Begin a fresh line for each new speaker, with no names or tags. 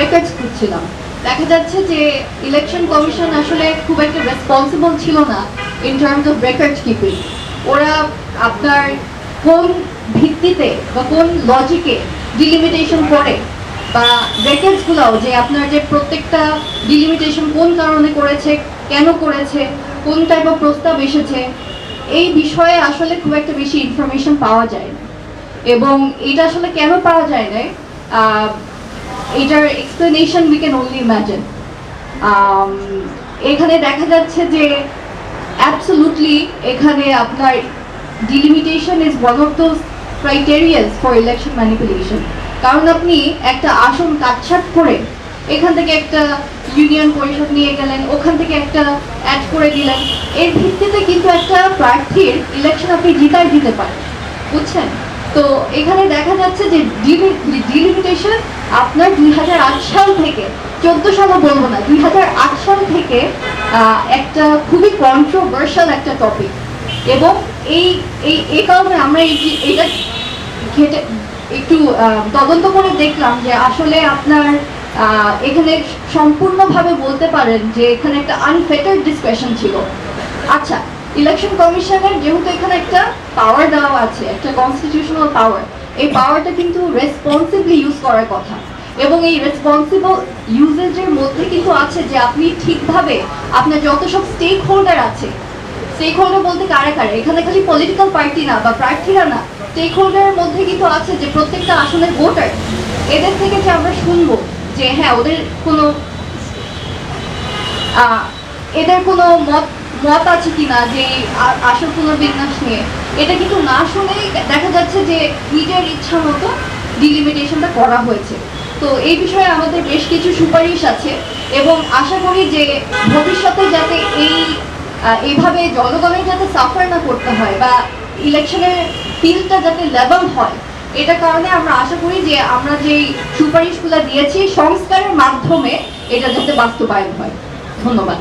Records খুঁজছিলাম। দেখা যাচ্ছে যে ইলেকশন কমিশন আসলে খুব একটা রেসপন্সিবল ছিল না in terms of record keeping ওরা আপনার কোন ভিত্তিতে বা কোন লজিকে ডিলিমিটেশন করে বা রেকর্ডসগুলোও যে আপনার যে প্রত্যেকটা ডিলিমিটেশন কোন কারণে করেছে, কেন করেছে, কোন টাইপ অফ প্রস্তাব এসেছে, এই বিষয়ে আসলে খুব একটা বেশি ইনফরমেশন পাওয়া যায় না এবং এটা আসলে কেন পাওয়া যায় না এটার explanation we can only imagine এখানে দেখা যাচ্ছে যে অ্যাবসলুটলি এখানে আপনার delimitation is one of those criterias for election manipulation কারণ আপনি একটা আসন কাটছাট করে এখান থেকে একটা ইউনিয়ন পরিষদ নিয়ে গেলেন, ওখান থেকে একটা অ্যাড করে দিলেন, এর ভিত্তিতে কিন্তু একটা প্রার্থীর ইলেকশন আপনি জিতাই দিতে পারেন। বুঝছেন? তো এখানে দেখা যাচ্ছে যে ডিলিমিটেশন আপনার দুই সাল থেকে চোদ্দ সালও বলব না, দুই সাল থেকে একটা খুবই কন্ট্রোভার্সাল একটা টপিক এবং এই এই এই কারণে আমরা এই এটা ঘেটে একটু তদন্ত করে দেখলাম যে আসলে আপনার এখানে সম্পূর্ণভাবে বলতে পারেন যে এখানে একটা আনফেটার ডিসকাশন ছিল। আচ্ছা ইলেকশন কমিশনের যেহেতু এখানে একটা পাওয়ার দেওয়া আছে, একটা কনস্টিটিউশনাল পাওয়ার এই পাওয়ারটা কিন্তু রেসপন্সিবলি ইউজ করার কথা। এবং এই রেসপন্সিবল ইউজেজের মধ্যে কিন্তু আছে যে আপনি ঠিকভাবে আপনার যত সব স্টেক হোল্ডার আছে স্টেক হোল্ডার বলতে কারা কারা? এখানে খালি পলিটিক্যাল পার্টি না বা প্রার্থীরা না স্টেক হোল্ডারের মধ্যে কিন্তু আছে যে প্রত্যেকটা আসনের ভোটার এদের থেকে যে আমরা শুনব যে হ্যাঁ ওদের কোনো এদের কোনো মত মত আছে কিনা যে আসল পুনর্বিন্যাস নিয়ে এটা কিন্তু না শুনেই দেখা যাচ্ছে যে নিজের ইচ্ছা মতো ডিলিমিটেশনটা করা হয়েছে। তো এই বিষয়ে আমাদের বেশ কিছু সুপারিশ আছে এবং আশা করি যে ভবিষ্যতে যাতে এই আহ, এইভাবে জনগণের যাতে সাফার না করতে হয় বা ইলেকশনের ফিল্ডটা যাতে লেভেল হয় এটা কারণে আমরা আশা করি যে আমরা যেই সুপারিশগুলো দিয়েছি সংস্কারের মাধ্যমে এটা যাতে বাস্তবায়ন হয়। ধন্যবাদ।